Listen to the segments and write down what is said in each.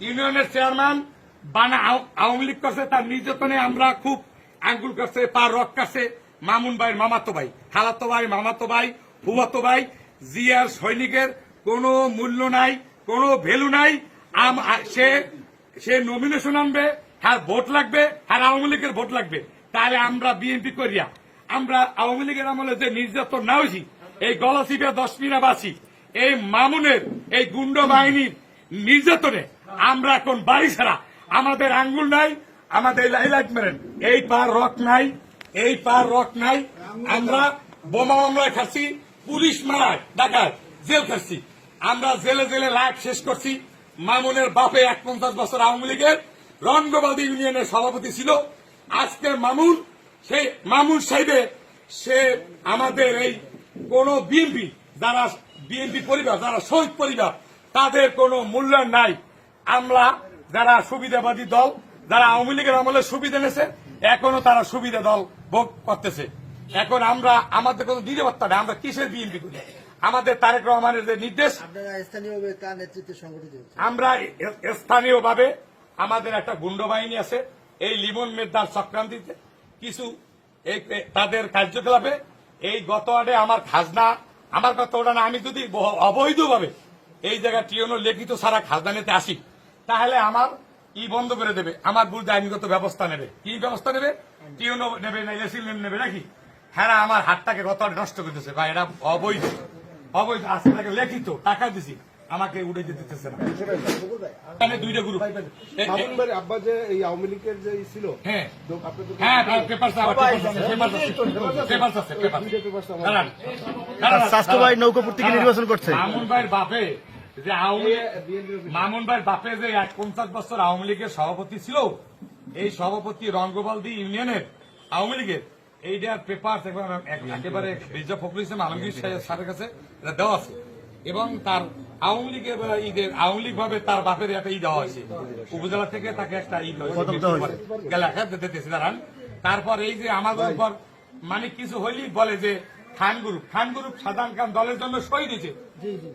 ইউনিয়নের চেয়ারম্যান বানা আও- আওয়ামী লীগ করছে, তার নির্যাতনে আমরা খুব আঙ্গুল করছে পা রক কাছে মামুন ভাই মামাতো ভাই, খালাতো ভাই, মামাতো ভাই ফুমাতো ভাই, জিয়ার সৈনিকের কোনো মূল্য নাই, কোনো ভ্যালু নাই। সে সে নমিনেশন আনবে আর ভোট লাগবে আর আওয়ামী লীগের ভোট লাগবে। তাহলে আমরা বিএনপি করিয়া, আমরা আওয়ামী লীগের আমলে যে নির্যাতন না হয়েছি এই গলাচিপে দশ মিনাবাসী এই মামুনের, এই গুন্ড বাহিনীর নির্যাতনে আমরা এখন বাড়ি ছাড়া। আমাদের আঙ্গুল নাই, আমাদের লাইলাইট মেরেন। এই পার রক নাই, এই পার রক নাই। আমরা বোমা মামলায় খাচ্ছি, পুলিশ মারায়, ডাকায়, জেল খাচ্ছি। আমরা জেলে জেলে লাইফ শেষ করছি। মামুনের বাপে এক পঞ্চাশ বছর আওয়ামী লীগের রঙ্গবাদী ইউনিয়নের সভাপতি ছিল। আজকে মামুন সেই মামুন সাহেবে, সে আমাদের এই কোন বিএনপি, যারা বিএনপি পরিবার, যারা শহীদ পরিবার, তাদের কোনো মূল্যায়ন নাই। আমরা যারা সুবিধাবাদী দল যারা আওয়ামী লীগের আমলে সুবিধা নেছে এখনও তারা সুবিধা দল ভোগ করতেছে। এখন আমরা আমাদের কোনো নিরাপত্তা নেই আমরা কিসের বিএনপি করি? আমাদের তারেক রহমানের যে নির্দেশ আমরা স্থানীয়ভাবে কার নেতৃত্বে সংগঠিত হচ্ছে আমরা স্থানীয় ভাবে আমাদের একটা গুন্ড বাহিনী আছে এই লিমন মেদার চক্রান্তিতে। কিছু এই তাদের কার্যকলাপে এই গত আডে আমার খাজনা আমার কথা ওটা না আমি যদি অবৈধভাবে এই জায়গায় টিওনো লিখিত সারা খাজনা নিতে আসি তাহলে আমার ই বন্ধ করে দেবে আমার বিরুদ্ধে আইনগত ব্যবস্থা নেবে। কি ব্যবস্থা নেবে? টিওনো নেবে না রেসিলেন্ট নেবে নাকি? হ্যাঁ আমার হাতটাকে গত নষ্ট করতেছে ভাই এটা অবৈধ। অবৈধ আজকে তাকে লিখিত টাকা দিছি আমাকে উড়ে যেতে দিতেছে না। এখানে দুইটা গ্রুপ আব্বা যে এই আওয়ামী লীগের যে ছিল হ্যাঁ। তো আপনি তো হ্যাঁ পেপার আছে পেপার স্বাস্থ্য ভাই নৌকাপুর থেকে নির্বাচন করছে। মামুন ভাইয়ের বাপে যে আওয়ামী মামুন ভাইয়ের বাপে যে এক পঞ্চাশ বছর আওয়ামী লীগের সভাপতি ছিল এই সভাপতি রঙ্গবালদি ইউনিয়নের আওয়ামী লীগের এইটার পেপার একেবারে মির্জা ফখরুল ইসলাম আলমগীর সাহেব- স্যারের কাছে দেওয়া আছে। এবং তার আওয়ামী লীগের ঈদের আওয়ামী লীগ ভাবে তার বাপের একটা ই দেওয়া হয়েছে। উপজেলা থেকে তাকে একটা ঈদ। গেলে দিতেছি দাঁড়ান। তারপর এই যে আমাদের উপর মানে কিছু হইলেই বলে যে খান গ্রুপ। খান গ্রুপ সাজান খান দলের জন্য শহীদ হয়েছে।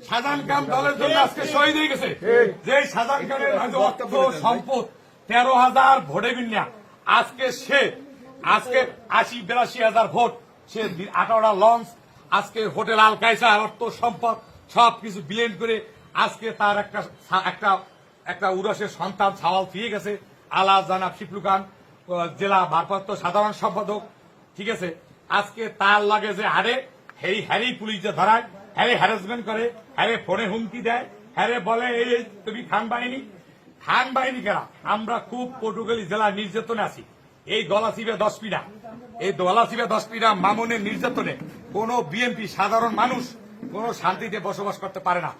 সাজান খান দলের জন্য আজকে শহীদ হয়ে গেছে। যে সাজান খানের অর্থ সম্পদ তেরো হাজার ভোটে বিন্যা। আজকে সে আজকে আশি বিরাশি হাজার ভোট সে আঠারোটা লঞ্চ আজকে হোটেল আল কায়সা অর্থ সম্পদ সব কিছু বিলেন্ড করে আজকে তার একটা একটা একটা উরসের সন্তান ছাওয়াল ফিরে গেছে। আলা জানাব শিপলু খান জেলা ভারপ্রাপ্ত সাধারণ সম্পাদক। ঠিক আছে? আজকে তার লাগে যে হারে হেই হ্যারি পুলিশ ধরায়, হ্যারে হ্যারাসমেন্ট করে, হ্যারে ফোনে হুমকি দেয়, হ্যারে বলে, এই তুমি খান বাহিনী। খান বাহিনী কেনা আমরা খুব পটুয়াখালী জেলার নির্যাতনে আছি। এই গলাচিবে দশ পিড়া। এই গলাচিবে দশ পিড়া মামুনের নির্যাতনে। কোন বিএনপি সাধারণ মানুষ কোন শান্তিতে বসবাস করতে পারে না।